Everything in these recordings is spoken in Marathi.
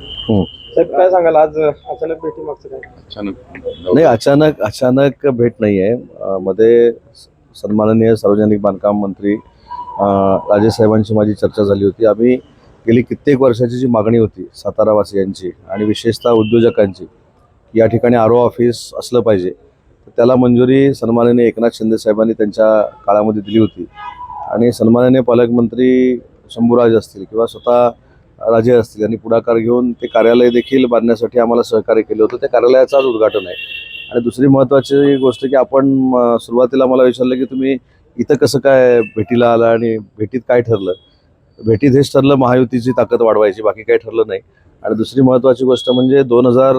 हम्म. साहेब काय सांगाल? आज अचानक भेटी मागचं काय? अचानक. नाही अचानक अचानक भेट नाही आहे. मध्ये सन्माननीय सार्वजनिक बांधकाम मंत्री अं, राजेसाहेबांची माझी चर्चा झाली होती. आम्ही गेली कित्येक वर्षाची जी मागणी होती सातारावासियांची आणि विशेषतः उद्योजकांची या ठिकाणी आरो ऑफिस असलं पाहिजे. तर त्याला मंजुरी सन्माननीय एकनाथ शिंदे साहेबांनी त्यांच्या काळामध्ये दिली होती. आणि सन्माननीय पालकमंत्री शंभूराज असतील किंवा स्वतः राजे असतील यांनी पुढाकार घेऊन ते कार्यालय देखील बांधण्यासाठी आम्हाला सहकार्य केलं होतं. त्या कार्यालयाचं आज उद्घाटन आहे. आणि दुसरी महत्त्वाची गोष्ट की आपण सुरुवातीला मला विचारलं की तुम्ही इथं कसं काय भेटीला आला आणि भेटीत काय ठरलं? भेटीत हेच ठरलं महायुतीची ताकद वाढवायची बाकी काही ठरलं नाही. आणि दुसरी महत्त्वाची गोष्ट म्हणजे दोन हजार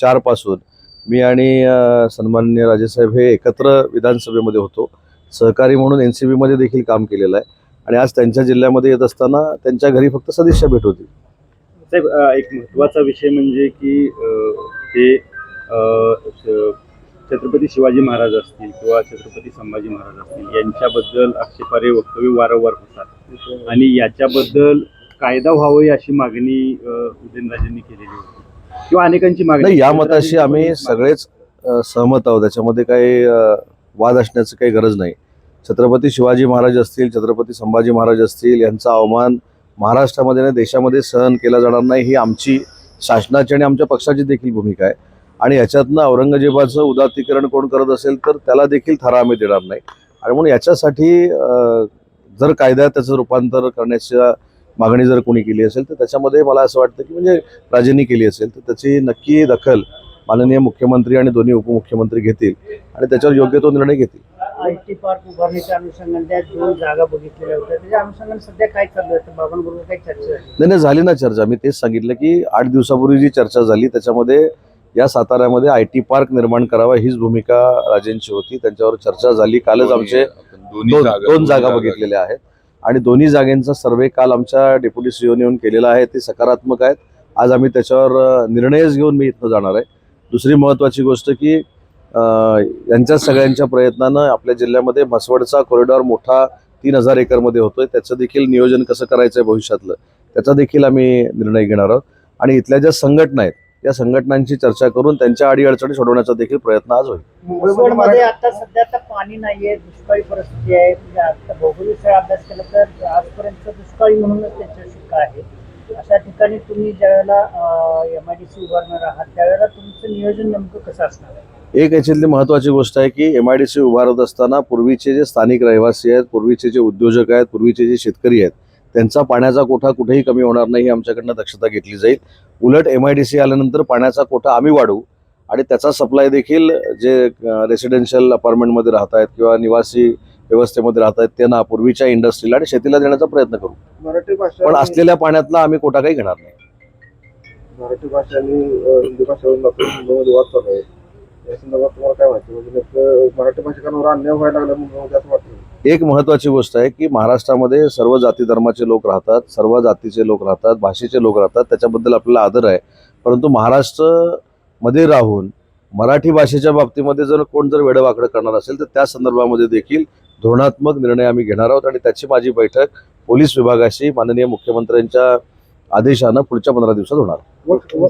चारपासून मी आणि सन्माननीय राजेसाहेब हे एकत्र विधानसभेमध्ये होतो. सहकारी म्हणून एन सी बीमध्ये देखील काम केलेलं आहे. आणि आज त्यांच्या जिल्ह्यामध्ये येत असताना त्यांच्या घरी फक्त सदिच्छा भेट होती. साहेब एक महत्त्वाचा विषय म्हणजे की ते छत्रपती शिवाजी महाराज असतील किंवा छत्रपती संभाजी महाराज असतील यांच्याबद्दल आक्षेपार्ह वक्तव्य वारंवार होतात. आणि याच्याबद्दल कायदा व्हावी अशी मागणी उदयनराजेंनी केलेली होती. किंवा अनेकांची मागणी या मताशी आम्ही सगळेच सहमत आहोत. त्याच्यामध्ये काही वाद असण्याची काही गरज नाही. छत्रपती शिवाजी महाराज असतील छत्रपती संभाजी महाराज असतील यांचा अवमान महाराष्ट्रामध्ये आणि देशामध्ये सहन केला जाणार नाही ही आमची शासनाची आणि आमच्या पक्षाची देखील भूमिका आहे. आणि याच्यातनं औरंगजेबाचं उदात्तीकरण कोण करत असेल तर त्याला देखील थारा आम्ही देणार नाही. आणि म्हणून याच्यासाठी जर कायद्यात त्याचं रूपांतर करण्याच्या मागणी जर कोणी केली असेल तर त्याच्यामध्ये मला असं वाटतं की म्हणजे राजेंनी केली असेल तर त्याची नक्की दखल माननीय मुख्यमंत्री आणि दोन्ही उपमुख्यमंत्री घेतील आणि त्याच्यावर योग्य तो निर्णय घेतील. आय टी पार्क उभारण्याच्या अनुषंगाने त्या दोन जागा बघितलेल्या होत्या. त्याच्या अनुषंगाने सध्या काय चालू आहे बाबांबरोबर काही चर्चा झाली? नाही नाही झाली ना चर्चा. मी तेच सांगितलं की आठ दिवसापूर्वी जी चर्चा झाली त्याच्यामध्ये या साताऱ्यामध्ये आय टी पार्क निर्माण करावा हीच भूमिका राजेंची होती. त्यांच्यावर चर्चा झाली. कालच आमचे दोन दोन जागा बघितलेल्या आहेत. आणि दोन्ही जागेंचा सर्वे काल आमच्या डेप्युटी सीओने येऊन केलेला आहे. ते सकारात्मक आहेत. आज आम्ही त्याच्यावर निर्णयच घेऊन मी इथनं जाणार आहे. दुसरी महत्त्वाची गोष्ट की यांच्या सगळ्यांच्या प्रयत्नानं आपल्या जिल्ह्यामध्ये म्हसवडचा कॉरिडॉर मोठा तीन हजार एकरमध्ये होतोय. त्याचं देखील नियोजन कसं करायचं आहे भविष्यातलं त्याचा देखील आम्ही निर्णय घेणार आहोत. आणि इथल्या ज्या संघटना आहेत या संघटनांची चर्चा करून त्यांच्या अडीअडचणी सोडवण्याचा देखील प्रयत्न आज होईल. मुंबईमध्ये आता सध्या तर पाणी नाहीये दुष्काळी परिस्थिती आहे. म्हणजे आता भौगोलिक अभ्यास केला तर आजपर्यंत दुष्काळी म्हणूनच त्यांच्या शिक्का आहे? ठिकाणी तुम्ही ज्यावेळेला एम आय डी सी उभारणार आहात त्यावेळेला तुमचं नियोजन नेमकं कसं असणार आहे? एक याच्यातली महत्त्वाची गोष्ट आहे की एम आय डी सी उभारत असताना पूर्वीचे जे स्थानिक रहिवासी आहेत पूर्वीचे जे उद्योजक आहेत पूर्वीचे जे शेतकरी आहेत त्यांचा पाण्याचा कोठा कुठेही कमी होणार नाही ही आमच्याकडनं दक्षता घेतली जाईल. उलट एम आय डी सी आल्यानंतर पाण्याचा कोठा आम्ही वाढवू आणि त्याचा सप्लाय देखील जे रेसिडेन्शियल अपार्टमेंटमध्ये राहत आहेत किंवा निवासी व्यवस्थेमध्ये राहत आहेत त्यांना पूर्वीच्या इंडस्ट्रीला आणि शेतीला देण्याचा प्रयत्न करू. मराठी भाषा पण असलेल्या पाण्यातला आम्ही कोटा काही घेणार नाही. मराठी भाषा आणि हिंदी वाद चालू आहे. या संदर्भात तुम्हाला काय वाटतं? म्हणजे नेमकं मराठी भाषिकांवर अन्याय व्हायला लागला मुंबईमध्ये असं वाटतं? एक महत्त्वाची गोष्ट आहे की महाराष्ट्रामध्ये सर्व जाती धर्माचे लोक राहतात सर्व जातीचे लोक राहतात भाषेचे लोक राहतात त्याच्याबद्दल आपल्याला आदर आहे. परंतु महाराष्ट्रमध्ये राहून मराठी भाषेच्या बाबतीमध्ये जर कोण जर वेडवाकडं करणार असेल तर त्या संदर्भामध्ये देखील धोरणात्मक निर्णय आम्ही घेणार आहोत आणि त्याची माझी बैठक पोलीस विभागाशी माननीय मुख्यमंत्र्यांच्या आदेशानं पुढच्या पंधरा दिवसात होणार.